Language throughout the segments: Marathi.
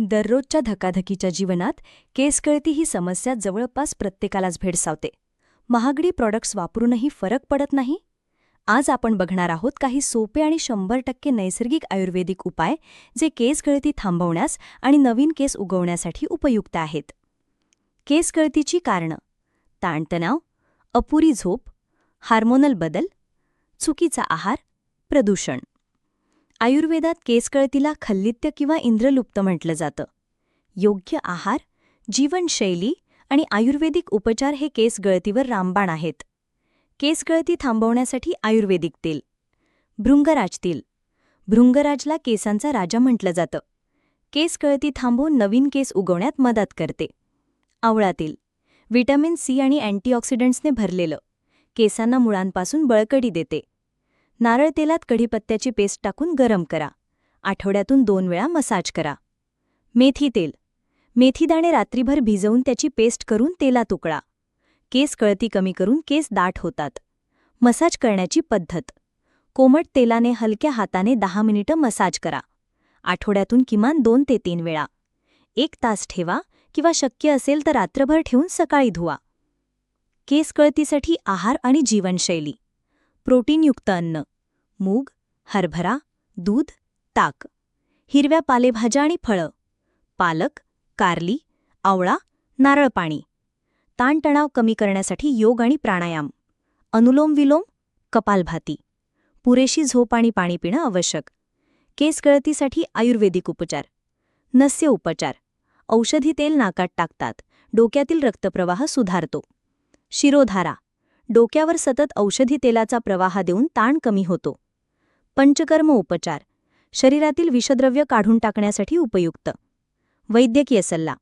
दररोजच्या धकाधकीच्या जीवनात केसकळती ही समस्या जवळपास प्रत्येकालाच भेडसावते. महागडी प्रॉडक्ट्स वापरूनही फरक पडत नाही? आज आपण बघणार आहोत काही सोपे आणि शंभर टक्के नैसर्गिक आयुर्वेदिक उपाय जे केसगळती थांबवण्यास आणि नवीन केस उगवण्यासाठी उपयुक्त आहेत. केसगळतीची कारणं. ताणतणाव अपुरी झोप हार्मोनल बदल चुकीचा आहार प्रदूषण. आयुर्वेदात केसकळतीला खल्लित्य किंवा इंद्रलुप्त म्हटलं जातं. योग्य आहार जीवनशैली आणि आयुर्वेदिक उपचार हे केसगळतीवर रामबाण आहेत. केसगळती थांबवण्यासाठी आयुर्वेदिक तेल. भृंगराज तेल. भृंगराजला केसांचा राजा म्हटलं जातं. केसगळती थांबवून नवीन केस उगवण्यात मदत करते. आवळा तेल. व्हिटॅमिन सी आणि अँटीऑक्सिडंट्सने भरलेलं. केसांना मुळांपासून बळकटी देते. नारळ तेलात कढीपत्त्याची पेस्ट टाकून गरम करा. आठवड्यातून दोन वेळा मसाज करा. मेथी तेल. मेथीदाणे रात्रीभर भिजवून त्याची पेस्ट करून तेलात उकळा. केस कळती कमी करून केस दाट होतात. मसाज करण्याची पद्धत. कोमट तेलाने हलक्या हाताने दहा मिनिटं मसाज करा. आठवड्यातून किमान दोन ते तीन वेळा. एक तास ठेवा किंवा शक्य असेल तर रात्रभर ठेवून सकाळी धुवा. केस कळतीसाठी आहार आणि जीवनशैली. प्रोटीनयुक्त अन्न. मूग हरभरा दूध ताक हिरव्या पालेभाज्या आणि फळं पालक कारली आवळा नारळ पाणी. ताणतणाव कमी करण्यासाठी योग आणि प्राणायाम अनुलोम विलोम कपालभाती. पुरेशी झोप आणि पाणी पिणं आवश्यक. केस गळतीसाठी आयुर्वेदिक उपचार. नस्य उपचार. औषधी तेल नाकात टाकतात. डोक्यातील रक्तप्रवाह सुधारतो. शिरोधारा. डोक्यावर सतत औषधी तेलाचा प्रवाह देऊन ताण कमी होतो. पंचकर्म उपचार शरीरातील विषद्रव्य काढून टाकण्यासाठी उपयुक्त. वैद्यकीय सल्ला.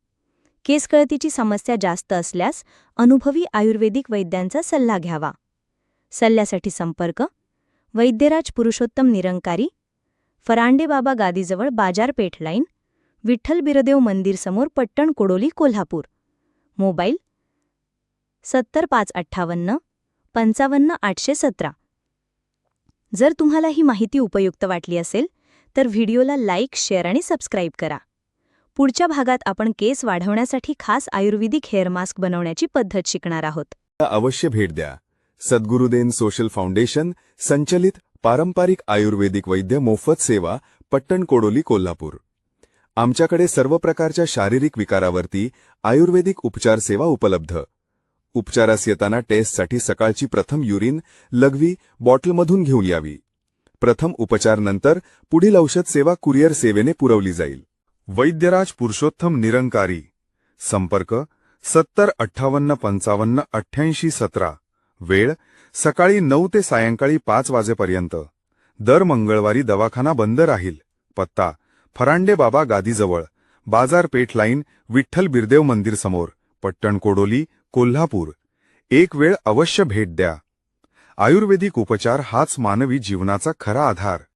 केसकळतीची समस्या जास्त असल्यास अनुभवी आयुर्वेदिक वैद्यांचा सल्ला घ्यावा. सल्ल्यासाठी संपर्क. वैद्यराज पुरुषोत्तम निरंकारी. फरांडे बाबा गादीजवळ बाजारपेठ लाईन. विठ्ठल बिरदेव मंदिरसमोर पट्टण कोडोली कोल्हापूर. मोबाईल सत्तर पाच अठ्ठावन्न पंचावन्न आठशे सतरा. जर तुम्हाला ही माहिती उपयुक्त वाटली असेल तर व्हिडिओला लाईक शेअर आणि सबस्क्राईब करा. पुढच्या भागात आपण केस वाढवण्यासाठी खास आयुर्वेदिक हेअर मास्क बनवण्याची पद्धत शिकणार आहोत. अवश्य भेट द्या. सद्गुरुदेन सोशल फाउंडेशन संचलित पारंपरिक आयुर्वेदिक वैद्य मोफत सेवा पट्टण कोडोली कोल्हापूर. आमच्याकडे सर्व प्रकारच्या शारीरिक विकारावरती आयुर्वेदिक उपचार सेवा उपलब्ध. उपचारास येताना टेस्टसाठी सकाळची प्रथम युरिन लघवी बॉटलमधून घेऊन यावी. प्रथम उपचार नंतर पुढील औषध सेवा कुरिअर सेवेने पुरवली जाईल. वैद्यराज पुरुषोत्तम निरंकारी. संपर्क सत्तर अठ्ठावन्न पंचावन्न अठ्ठ्याऐंशी सतरा. वेळ सकाळी नऊ ते सायंकाळी पाच वाजेपर्यंत. दर मंगळवारी दवाखाना बंद राहील. पत्ता फरांडे बाबा गादीजवळ. बाजारपेठ लाईन विठ्ठल बिरदेव मंदिर समोर पट्टण कोडोली कोल्हापूर. एक वेळ अवश्य भेट द्या. आयुर्वेदिक उपचार हाच मानवी जीवनाचा खरा आधार.